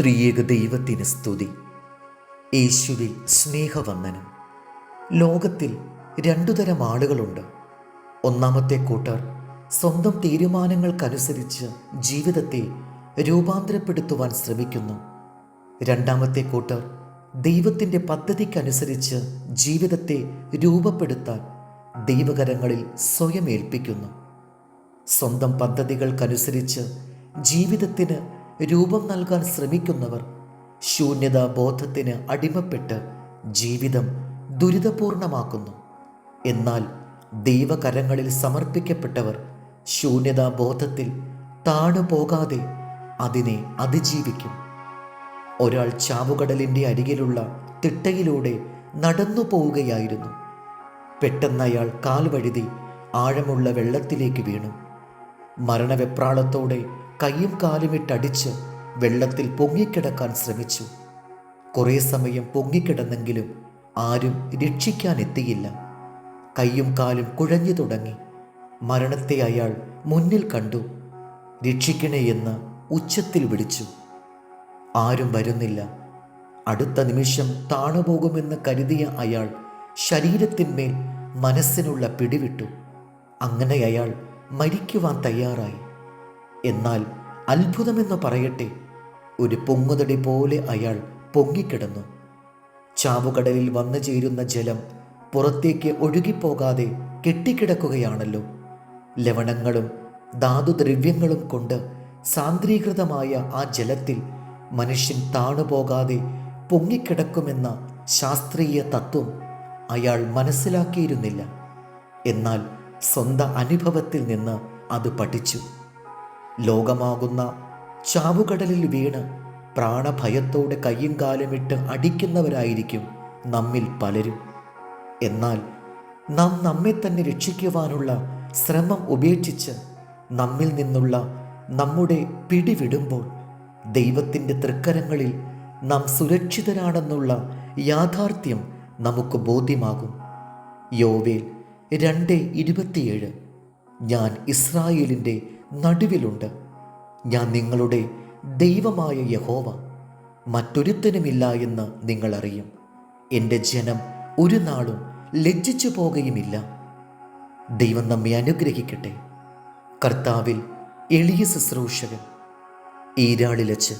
ത്രിയേക ദൈവത്തിന് സ്തുതി. യേശുവിൽ സ്നേഹവന്ദനം. ലോകത്തിൽ രണ്ടു തരം ആളുകളുണ്ട്. ഒന്നാമത്തെ കൂട്ടർ സ്വന്തം തീരുമാനങ്ങൾക്കനുസരിച്ച് ജീവിതത്തെ രൂപാന്തരപ്പെടുത്തുവാൻ ശ്രമിക്കുന്നു. രണ്ടാമത്തെ കൂട്ടർ ദൈവത്തിന്റെ പദ്ധതിക്കനുസരിച്ച് ജീവിതത്തെ രൂപപ്പെടുത്താൻ ദൈവകരങ്ങളിൽ സ്വയം ഏൽപ്പിക്കുന്നു സ്വന്തം പദ്ധതികൾക്കനുസരിച്ച് ജീവിതത്തിന് രൂപം നൽകാൻ ശ്രമിക്കുന്നവർ ശൂന്യതാ ബോധത്തിന് അടിമപ്പെട്ട് ജീവിതം ദുരിതപൂർണമാക്കുന്നു. എന്നാൽ ദൈവകരങ്ങളിൽ സമർപ്പിക്കപ്പെട്ടവർ ശൂന്യതാ ബോധത്തിൽ താണു പോകാതെ അതിനെ അതിജീവിക്കും. ഒരാൾ ചാവുകടലിന്റെ അരികിലുള്ള തിട്ടയിലൂടെ നടന്നു പോവുകയായിരുന്നു പെട്ടെന്ന് അയാൾ കാൽ വഴുതി ആഴമുള്ള വെള്ളത്തിലേക്ക് വീണു. മരണവെപ്രാളത്തോടെ കൈയും കാലുമിട്ടടിച്ച് വെള്ളത്തിൽ പൊങ്ങിക്കിടക്കാൻ ശ്രമിച്ചു. കുറേ സമയം പൊങ്ങിക്കിടന്നെങ്കിലും ആരും രക്ഷിക്കാൻ എത്തിയില്ല കൈയും കാലും കുഴഞ്ഞു തുടങ്ങി. മരണത്തെ അയാൾ മുന്നിൽ കണ്ടു. രക്ഷിക്കണേ എന്ന് ഉച്ചത്തിൽ വിളിച്ചു. ആരും വരുന്നില്ല. അടുത്ത നിമിഷം താണുപോകുമെന്ന് കരുതിയ അയാൾ ശരീരത്തിന്മേൽ മനസ്സിനുള്ള പിടിവിട്ടു. അങ്ങനെ അയാൾ മരിക്കുവാൻ തയ്യാറായി. എന്നാൽ അത്ഭുതമെന്ന് പറയട്ടെ ഒരു പൊങ്ങുതടി പോലെ അയാൾ പൊങ്ങിക്കിടന്നു. ചാവുകടലിൽ വന്നു ചേരുന്ന ജലം പുറത്തേക്ക് ഒഴുകിപ്പോകാതെ കെട്ടിക്കിടക്കുകയാണല്ലോ. ലവണങ്ങളും ധാതുദ്രവ്യങ്ങളും കൊണ്ട് സാന്ദ്രീകൃതമായ ആ ജലത്തിൽ മനുഷ്യൻ താണുപോകാതെ പൊങ്ങിക്കിടക്കുമെന്ന ശാസ്ത്രീയ തത്വം അയാൾ മനസ്സിലാക്കിയിരുന്നില്ല. എന്നാൽ സ്വന്തം അനുഭവത്തിൽ നിന്ന് അത് പഠിച്ചു. ലോകമാകുന്ന ചാവുകടലിൽ വീണ് പ്രാണഭയത്തോടെ കയ്യും കാലുമിട്ട് അടിക്കുന്നവരായിരിക്കും നമ്മിൽ പലരും. എന്നാൽ നാം നമ്മെ തന്നെ രക്ഷിക്കുവാനുള്ള ശ്രമം ഉപേക്ഷിച്ച് നമ്മിൽ നിന്നുള്ള നമ്മുടെ പിടിവിടുമ്പോൾ ദൈവത്തിന്റെ തൃക്കരങ്ങളിൽ നാം സുരക്ഷിതരാണെന്നുള്ള യാഥാർത്ഥ്യം നമുക്ക് ബോധ്യമാകും. യോവേൽ രണ്ട് ഇരുപത്തിയേഴ്. ഞാൻ ഇസ്രായേലിന്റെ നടുവിലുണ്ട്. ഞാൻ നിങ്ങളുടെ ദൈവമായ യഹോവ. മറ്റൊരുത്തനുമില്ല എന്ന് നിങ്ങളറിയും. എന്റെ ജനം ഒരു നാളും ലജ്ജിച്ചു പോകുകയുമില്ല. ദൈവം നമ്മെ അനുഗ്രഹിക്കട്ടെ. കർത്താവിൽ എളിയ ശുശ്രൂഷകൻ. ഈരാളിലച്ച്